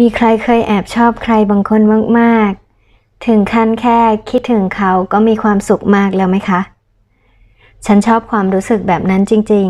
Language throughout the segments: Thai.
มีใครเคยแอบชอบใครบางคนมากๆ ถึงขั้นแค่คิดถึงเขาก็มีความสุขมากแล้วไหมคะ ฉันชอบความรู้สึกแบบนั้นจริง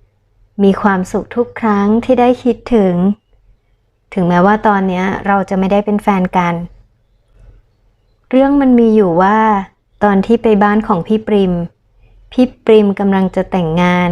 ๆ มีความสุขทุกครั้งที่ได้คิดถึง ถึงแม้ว่าตอนนี้เราจะไม่ได้เป็นแฟนกัน เรื่องมันมีอยู่ว่า ตอนที่ไปบ้านของพี่ปริม พี่ปริมกำลังจะแต่งงาน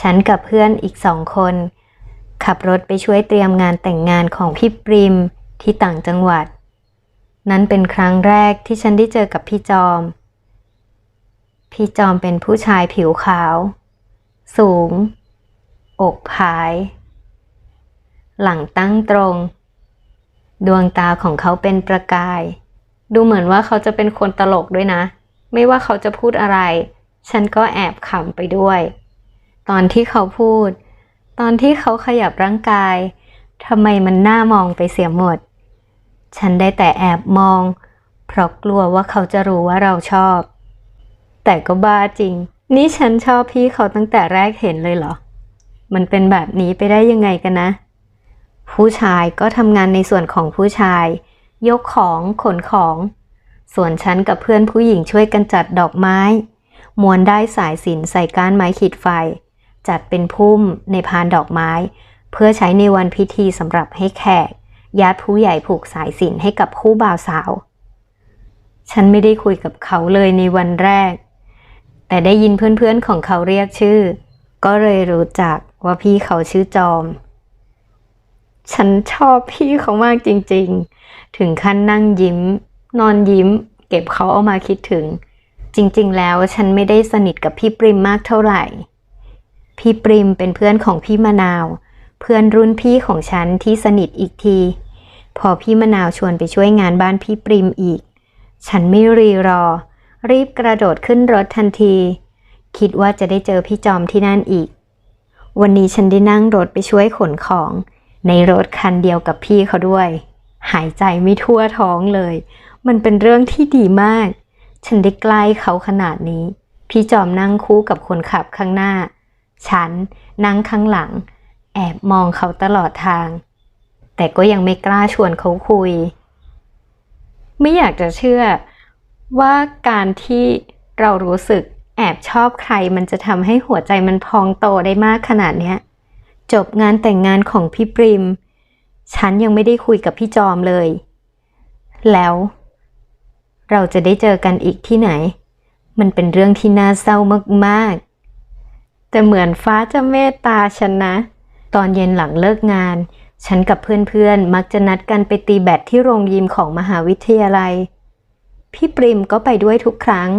ฉันกับเพื่อนอีกสองคน ขับรถไปช่วยเตรียมงานแต่งงานของพี่ปริมที่ต่างจังหวัด นั้นเป็นครั้งแรกที่ฉันได้เจอกับพี่จอม พี่จอมเป็นผู้ชายผิวขาว สูง อกผาย หลังตั้งตรง ดวงตาของเขาเป็นประกาย ดูเหมือนว่าเขาจะเป็นคนตลกด้วยนะ ไม่ว่าเขาจะพูดอะไร ฉันก็แอบขำไปด้วย ตอนที่เขาพูด ตอนที่เขาขยับร่างกายทำไมมันน่ามองไปเสียหมด ฉันได้แต่แอบมอง เพราะกลัวว่าเขาจะรู้ว่าเราชอบ แต่ก็บ้าจริง นี่ฉันชอบพี่เขาตั้งแต่แรกเห็นเลยเหรอ มันเป็นแบบนี้ไปได้ยังไงกันนะ ผู้ชายก็ทำงานในส่วนของผู้ชาย ยกของขนของ ส่วนฉันกับเพื่อนผู้หญิงช่วยกันจัดดอกไม้ มวนได้สายสินใส่ก้านไม้ขีดไฟ จัดเป็นพุ่มในพานดอกไม้ เพื่อใช้ในวันพิธีสำหรับให้แขกญาติผู้ใหญ่ผูกสายสิญจนให้กับคู่บ่าวสาว ฉันไม่ได้คุยกับเขาเลยในวันแรก แต่ได้ยินเพื่อนๆของเขาเรียกชื่อ ก็เลยรู้จักว่าพี่เขาชื่อจอม ฉันชอบพี่เขามากจริงๆ ถึงขั้นนั่งยิ้ม นอนยิ้ม เก็บเขาเอามาคิดถึง จริงๆ แล้วฉันไม่ได้สนิทกับพี่ปริมมากเท่าไหร่ พี่ปริมเป็นเพื่อนของพี่มะนาว เพื่อนรุ่นพี่ของฉันที่สนิทอีกที พอพี่มะนาวชวนไปช่วยงานบ้านพี่ปริมอีก ฉันไม่รีรอ รีบกระโดดขึ้นรถทันที คิดว่าจะได้เจอพี่จอมที่นั่นอีก วันนี้ฉันได้นั่งรถไปช่วยขนของ ในรถคันเดียวกับพี่เขาด้วย หายใจไม่ทั่วท้องเลย มันเป็นเรื่องที่ดีมาก ฉันได้ใกล้เขาขนาดนี้ พี่จอมนั่งคู่กับคนขับข้างหน้า ฉันนั่งข้างหลัง แอบมองเขาตลอดทาง แต่ก็ยังไม่กล้าชวนเขาคุย ไม่อยากจะเชื่อว่าการที่เรารู้สึกแอบชอบใครมันจะทำให้หัวใจมันพองโตได้มากขนาดเนี้ย จบงานแต่งงานของพี่ปริม ฉันยังไม่ได้คุยกับพี่จอมเลย แล้ว เราจะได้เจอกันอีกที่ไหน มันเป็นเรื่องที่น่าเศร้ามากๆ แต่เหมือนฟ้าจะเมตตาฉันนะ ตอนเย็นหลังเลิกงาน ฉันกับเพื่อนๆ มักจะนัดกันไปตีแบดที่โรงยิมของมหาวิทยาลัย พี่ปริมก็ไปด้วยทุกครั้ง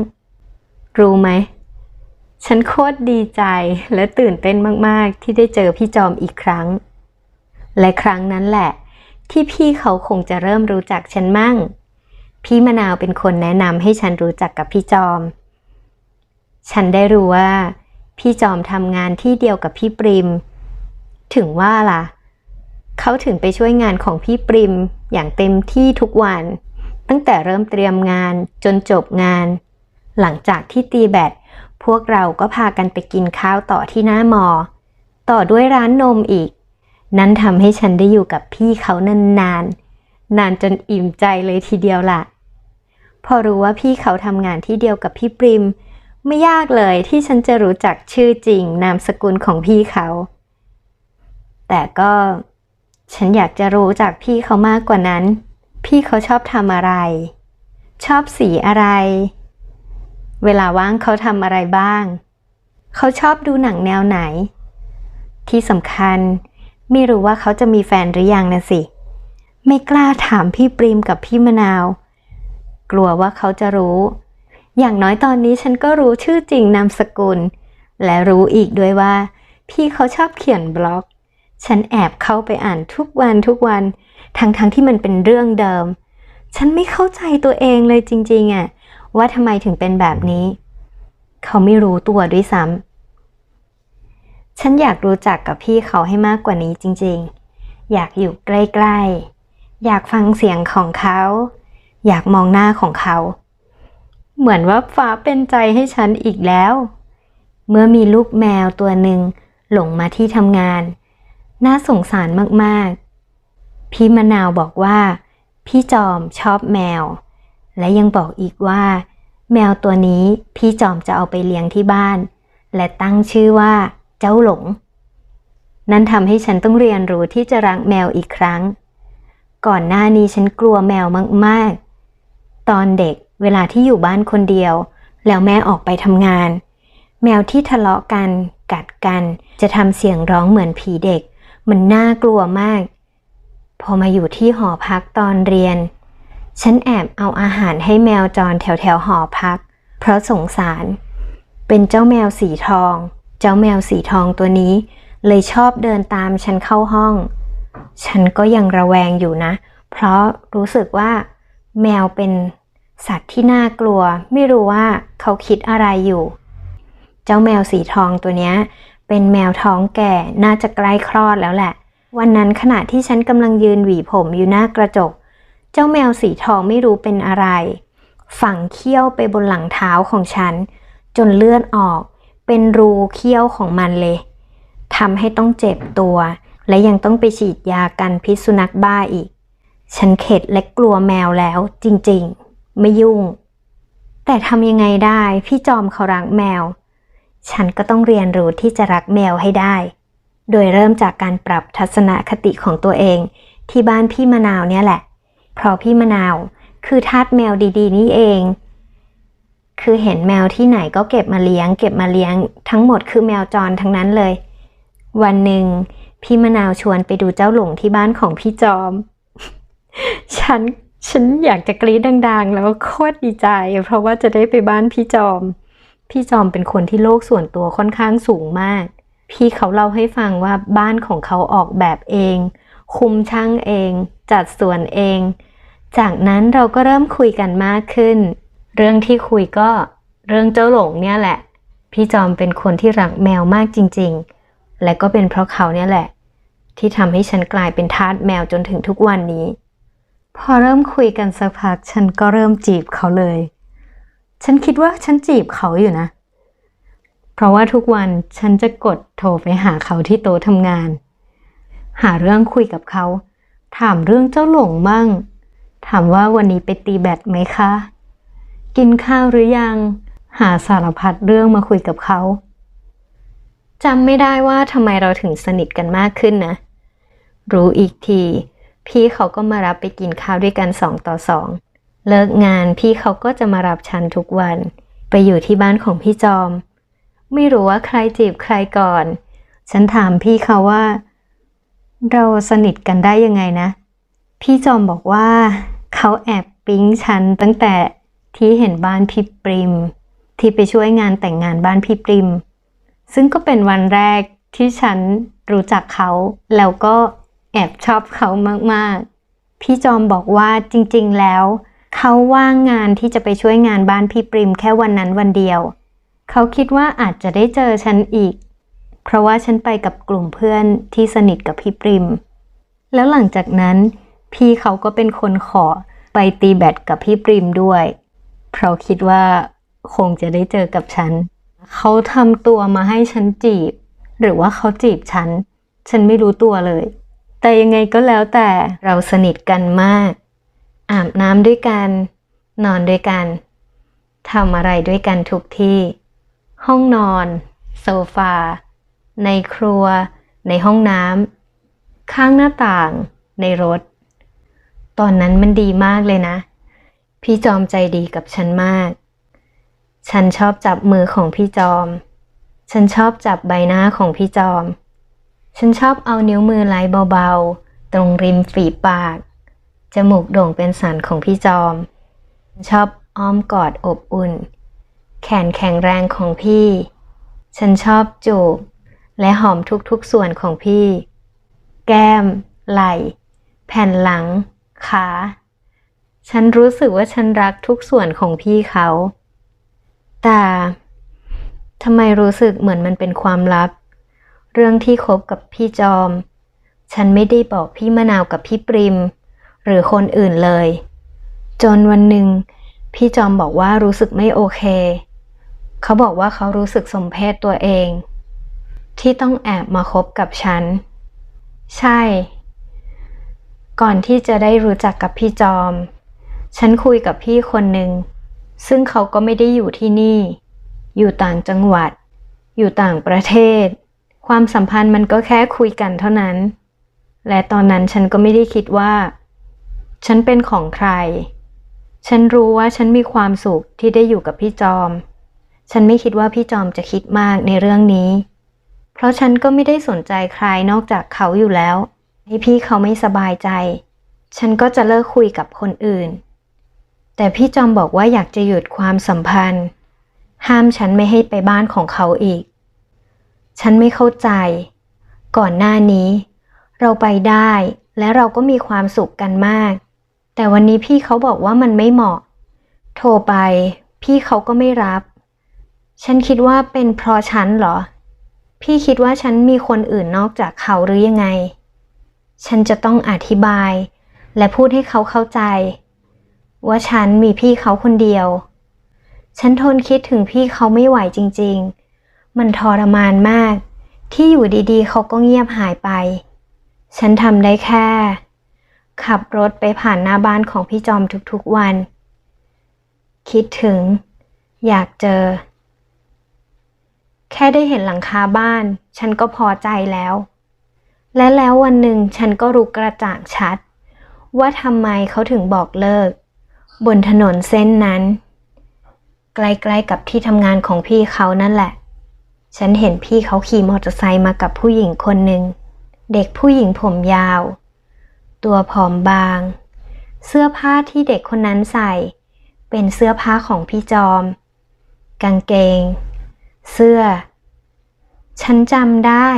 รู้ไหม ฉันโคตรดีใจและตื่นเต้นมากๆ ที่ได้เจอพี่จอมอีกครั้ง และครั้งนั้นแหละ ที่พี่เขาคงจะเริ่มรู้จักฉันมั่ง พี่มะนาวเป็นคนแนะนำให้ฉันรู้จักกับพี่จอม ฉันได้รู้ว่า พี่จอมทำงานที่เดียวกับพี่ปริม ถึงว่าล่ะ เขาถึงไปช่วยงานของพี่ปริมอย่างเต็มที่ทุกวัน ตั้งแต่เริ่มเตรียมงานจนจบงาน หลังจากที่ตีแบดพวกเราก็พากันไปกินข้าวต่อที่หน้ามอ ต่อด้วยร้านนมอีก นั้นทำให้ฉันได้อยู่กับพี่เขานานๆนนานจนอิ่มใจเลยทีเดียวล่ะ พอรู้ว่าพี่เขาทำงานที่เดียวกับพี่ปริม ไม่ยากเลยที่ฉันจะรู้จักชื่อจริงนามสกุลของพี่เขา แต่ก็ฉันอยากจะรู้จากพี่เขามากกว่านั้น พี่เขาชอบทำอะไร ชอบสีอะไร เวลาว่างเขาทำอะไรบ้าง เขาชอบดูหนังแนวไหน ที่สำคัญไม่รู้ว่าเขาจะมีแฟนหรือยังนะสิ ไม่กล้าถามพี่ปริมกับพี่มะนาว กลัวว่าเขาจะรู้ อย่างน้อยตอนนี้ฉันก็รู้ชื่อจริงนามสกุล และรู้อีกด้วยว่า พี่เขาชอบเขียนบล็อก ฉันแอบเข้าไปอ่านทุกวันทุกวัน ทั้งๆทที่มันเป็นเรื่องเดิม ฉันไม่เข้าใจตัวเองเลยจริงๆอะว่าทำไมถึงเป็นแบบนี้ เขาไม่รู้ตัวด้วยซ้ำฉันอยากรู้จักกับพี่เขาให้มากกว่านี้จริงๆ อยากอยู่ใกล้ๆ อยากฟังเสียงของเขา อยากมองหน้าของเขา เหมือนว่าฟ้าเป็นใจให้ฉันอีกแล้ว เมื่อมีลูกแมวตัวหนึ่งหลงมาที่ทำงาน น่าสงสารมากๆ พี่มะนาวบอกว่า พี่จอมชอบแมว และยังบอกอีกว่า แมวตัวนี้พี่จอมจะเอาไปเลี้ยงที่บ้าน และตั้งชื่อว่า เจ้าหลง นั่นทำให้ฉันต้องเรียนรู้ที่จะรักแมวอีกครั้ง ก่อนหน้านี้ฉันกลัวแมวมากๆ ตอนเด็ก เวลาที่อยู่บ้านคนเดียว แล้วแม่ออกไปทำงาน แมวที่ทะเลาะกัน กัดกัน จะทำเสียงร้องเหมือนผีเด็ก มันน่ากลัวมาก พอมาอยู่ที่หอพักตอนเรียน ฉันแอบเอาอาหารให้แมวจรแถวแถวหอพัก เพราะสงสาร เป็นเจ้าแมวสีทอง เจ้าแมวสีทองตัวนี้ เลยชอบเดินตามฉันเข้าห้อง ฉันก็ยังระแวงอยู่นะ เพราะรู้สึกว่าแมวเป็น สัตว์ที่น่ากลัวไม่รู้ว่าเขาคิดอะไรอยู่ เจ้าแมวสีทองตัวนี้เป็นแมวท้องแก่น่าจะใกล้คลอดแล้วแหละ วันนั้นขณะที่ฉันกำลังยืนหวีผมอยู่หน้ากระจก เจ้าแมวสีทองไม่รู้เป็นอะไร ฝังเขี้ยวไปบนหลังเท้าของฉัน จนเลือดออก เป็นรูเขี้ยวของมันเลยทำให้ต้องเจ็บตัว และยังต้องไปฉีดยากันพิษสุนัขบ้าอีก ฉันเข็ดและกลัวแมวแล้วจริงๆ ไม่ยุ่ง แต่ทำยังไงได้พี่จอมเขารักแมว ฉันก็ต้องเรียนรู้ที่จะรักแมวให้ได้ โดยเริ่มจากการปรับทัศนคติของตัวเอง ที่บ้านพี่มะนาวเนี่ยแหละ เพราะพี่มะนาวคือทาสแมวดีๆ นี่เอง คือเห็นแมวที่ไหนก็เก็บมาเลี้ยง เก็บมาเลี้ยง ทั้งหมดคือแมวจรทั้งนั้นเลย วันหนึ่งพี่มะนาวชวนไปดูเจ้าหลงที่บ้านของพี่จอม ฉัน ฉันอยากจะกรี๊ดดัง ๆ แล้วโคตรดีใจ เพราะว่าจะได้ไปบ้านพี่จอม พี่จอมเป็นคนที่โลกส่วนตัวค่อนข้างสูงมาก พี่เขาเล่าให้ฟังว่าบ้านของเขาออกแบบเอง คุมช่างเอง จัดส่วนเอง จากนั้นเราก็เริ่มคุยกันมากขึ้น เรื่องที่คุยก็เรื่องเจ้าหลงเนี่ยแหละ พี่จอมเป็นคนที่รักแมวมากจริง ๆ และก็เป็นเพราะเขาเนี่ยแหละ ที่ทำให้ฉันกลายเป็นทาสแมวจนถึงทุกวันนี้ พอเริ่มคุยกันสักพัก ฉันก็เริ่มจีบเขาเลย ฉันคิดว่าฉันจีบเขาอยู่นะ เพราะว่าทุกวันฉันจะกดโทรไปหาเขาที่โต๊ะทำงาน หาเรื่องคุยกับเขา ถามเรื่องเจ้าหลงบ้าง ถามว่าวันนี้ไปตีแบดไหมคะ กินข้าวหรือยัง หาสารพัดเรื่องมาคุยกับเขาจำไม่ได้ว่าทำไมเราถึงสนิทกันมากขึ้นนะ รู้อีกที พี่เขาก็มารับไปกินข้าวด้วยกันสองต่อสองเลิกงานพี่เขาก็จะมารับฉันทุกวัน ไปอยู่ที่บ้านของพี่จอม ไม่รู้ว่าใครจีบใครก่อน ฉันถามพี่เขาว่า เราสนิทกันได้ยังไงนะ พี่จอมบอกว่า เขาแอบปิ๊งฉันตั้งแต่ที่เห็นบ้านพี่ปริม ที่ไปช่วยงานแต่งงานบ้านพี่ปริม ซึ่งก็เป็นวันแรกที่ฉันรู้จักเขาแล้วก็ แอบชอบเขามากๆ พี่จอมบอกว่าจริงๆแล้ว เขาว่างงานที่จะไปช่วยงานบ้านพี่ปริมแค่วันนั้นวันเดียว เขาคิดว่าอาจจะได้เจอฉันอีก เพราะว่าฉันไปกับกลุ่มเพื่อนที่สนิทกับพี่ปริม แล้วหลังจากนั้น พี่เขาก็เป็นคนขอไปตีแบดกับพี่ปริมด้วย เพราะคิดว่าคงจะได้เจอกับฉัน เขาทำตัวมาให้ฉันจีบ หรือว่าเขาจีบฉัน ฉันไม่รู้ตัวเลย แต่ยังไงก็แล้วแต่เราสนิทกันมาก อาบน้ำด้วยกัน นอนด้วยกันทำอะไรด้วยกันทุกที่ ห้องนอน โซฟา ในครัว ในห้องน้ำข้างหน้าต่าง ในรถ ตอนนั้นมันดีมากเลยนะ พี่จอมใจดีกับฉันมาก ฉันชอบจับมือของพี่จอม ฉันชอบจับใบหน้าของพี่จอม ฉันชอบเอานิ้วมือไล่เบาๆ ตรงริมฝีปาก จมูกโด่งเป็นสันของพี่จอม ชอบอ้อมกอดอบอุ่น แขนแข็งแรงของพี่ ฉันชอบจูบ และหอมทุกๆส่วนของพี่ แก้ม ไหล่ แผ่นหลัง ขา ฉันรู้สึกว่าฉันรักทุกส่วนของพี่เขา แต่ทำไมรู้สึกเหมือนมันเป็นความลับ เรื่องที่คบกับพี่จอม ฉันไม่ได้บอกพี่มะนาวกับพี่ปริม หรือคนอื่นเลย จนวันหนึ่ง พี่จอมบอกว่ารู้สึกไม่โอเค เขาบอกว่าเขารู้สึกสมเพศตัวเอง ที่ต้องแอบมาคบกับฉัน ใช่ ก่อนที่จะได้รู้จักกับพี่จอม ฉันคุยกับพี่คนหนึ่ง ซึ่งเขาก็ไม่ได้อยู่ที่นี่ อยู่ต่างจังหวัด อยู่ต่างประเทศ ความสัมพันธ์มันก็แค่คุยกันเท่านั้น และตอนนั้นฉันก็ไม่ได้คิดว่า ฉันเป็นของใคร ฉันรู้ว่าฉันมีความสุขที่ได้อยู่กับพี่จอม ฉันไม่คิดว่าพี่จอมจะคิดมากในเรื่องนี้ เพราะฉันก็ไม่ได้สนใจใครนอกจากเขาอยู่แล้ว ให้พี่เขาไม่สบายใจ ฉันก็จะเลิกคุยกับคนอื่น แต่พี่จอมบอกว่าอยากจะหยุดความสัมพันธ์ ห้ามฉันไม่ให้ไปบ้านของเขาอีก ฉันไม่เข้าใจ ก่อนหน้านี้ เราไปได้และเราก็มีความสุขกันมาก แต่วันนี้พี่เขาบอกว่ามันไม่เหมาะ โทรไป พี่เขาก็ไม่รับ ฉันคิดว่าเป็นเพราะฉันเหรอ พี่คิดว่าฉันมีคนอื่นนอกจากเขาหรือยังไง ฉันจะต้องอธิบาย และพูดให้เขาเข้าใจ ว่าฉันมีพี่เขาคนเดียว ฉันทนคิดถึงพี่เขาไม่ไหวจริง ๆ มันทรมานมาก ที่อยู่ดีๆ เขาก็เงียบหายไป ฉันทำได้แค่ ขับรถไปผ่านหน้าบ้านของพี่จอมทุกๆวัน คิดถึง อยากเจอ แค่ได้เห็นหลังคาบ้าน ฉันก็พอใจแล้ว และแล้ววันหนึ่งฉันก็รู้กระจ่างชัด ว่าทำไมเขาถึงบอกเลิก บนถนนเส้นนั้น ใกล้ๆกับที่ทำงานของพี่เขานั่นแหละ ฉันเห็นพี่เขาขี่มอเตอร์ไซค์มากับผู้หญิงคนหนึ่ง เด็กผู้หญิงผมยาว ตัวผอมบาง เสื้อผ้าที่เด็กคนนั้นใส่ เป็นเสื้อผ้าของพี่จอม กางเกง เสื้อ ฉันจำได้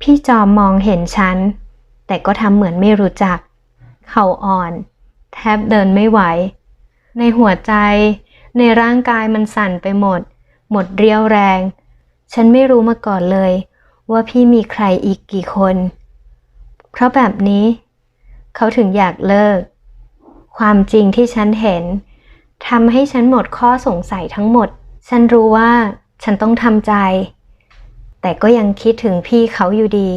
พี่จอมมองเห็นฉัน แต่ก็ทำเหมือนไม่รู้จัก เข่าอ่อน แทบเดินไม่ไหว ในหัวใจ ในร่างกายมันสั่นไปหมด หมดเรี่ยวแรง ฉันไม่รู้มาก่อนเลย ว่าพี่มีใครอีกกี่คน เพราะแบบนี้ เขาถึงอยากเลิก ความจริงที่ฉันเห็นทำให้ฉันหมดข้อสงสัยทั้งหมด ฉันรู้ว่าฉันต้องทำใจ แต่ก็ยังคิดถึงพี่เขาอยู่ดี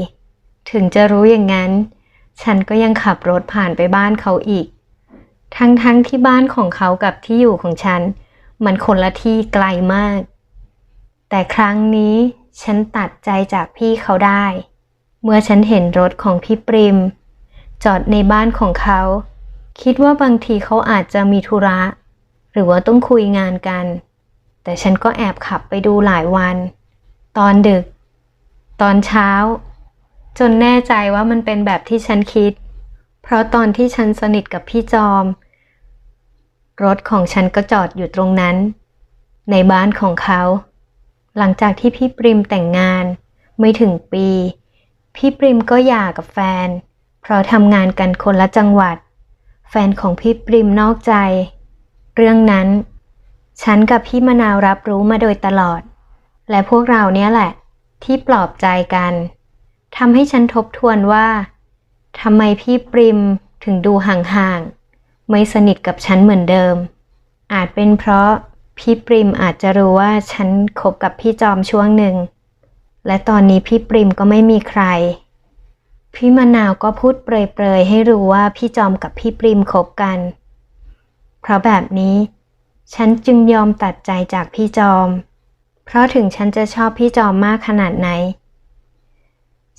ถึงจะรู้อย่างนั้น ฉันก็ยังขับรถผ่านไปบ้านเขาอีก ทั้งๆทที่บ้านของเขากับที่อยู่ของฉัน มันคนละที่ไกลมาก แต่ครั้งนี้ฉันตัดใจจากพี่เขาได้ เมื่อฉันเห็นรถของพี่ปริม จอดในบ้านของเขา คิดว่าบางทีเขาอาจจะมีธุระ หรือว่าต้องคุยงานกัน แต่ฉันก็แอบขับไปดูหลายวัน ตอนดึก ตอนเช้า จนแน่ใจว่ามันเป็นแบบที่ฉันคิด เพราะตอนที่ฉันสนิทกับพี่จอม รถของฉันก็จอดอยู่ตรงนั้น ในบ้านของเขา หลังจากที่พี่ปริมแต่งงาน ไม่ถึงปี พี่ปริมก็หย่ากับแฟน เพราะทำงานกันคนละจังหวัด แฟนของพี่ปริมนอกใจ เรื่องนั้น ฉันกับพี่มะนาวรับรู้มาโดยตลอด และพวกเราเนี่ยแหละ ที่ปลอบใจกันทำให้ฉันทบทวนว่าทำไมพี่ปริมถึงดูห่างๆไม่สนิทกับฉันเหมือนเดิม อาจเป็นเพราะ พี่ปริมอาจจะรู้ว่าฉันคบกับพี่จอมช่วงหนึ่ง และตอนนี้พี่ปริมก็ไม่มีใคร พี่มะนาวก็พูดเปรยๆให้รู้ว่าพี่จอมกับพี่ปริมคบกัน เพราะแบบนี้ ฉันจึงยอมตัดใจจากพี่จอม เพราะถึงฉันจะชอบพี่จอมมากขนาดไหน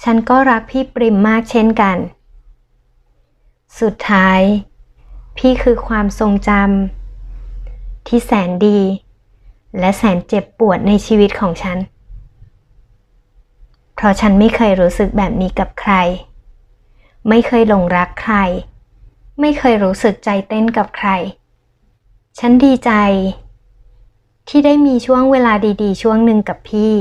ฉันก็รักพี่ปริมมากเช่นกัน สุดท้าย พี่คือความทรงจำ ที่แสนดี และแสนเจ็บปวดในชีวิตของฉัน เพราะฉันไม่เคยรู้สึกแบบนี้กับใคร ไม่เคยหลงรักใคร ไม่เคยรู้สึกใจเต้นกับใคร ฉันดีใจ ที่ได้มีช่วงเวลาดีๆ ช่วงหนึ่งกับพี่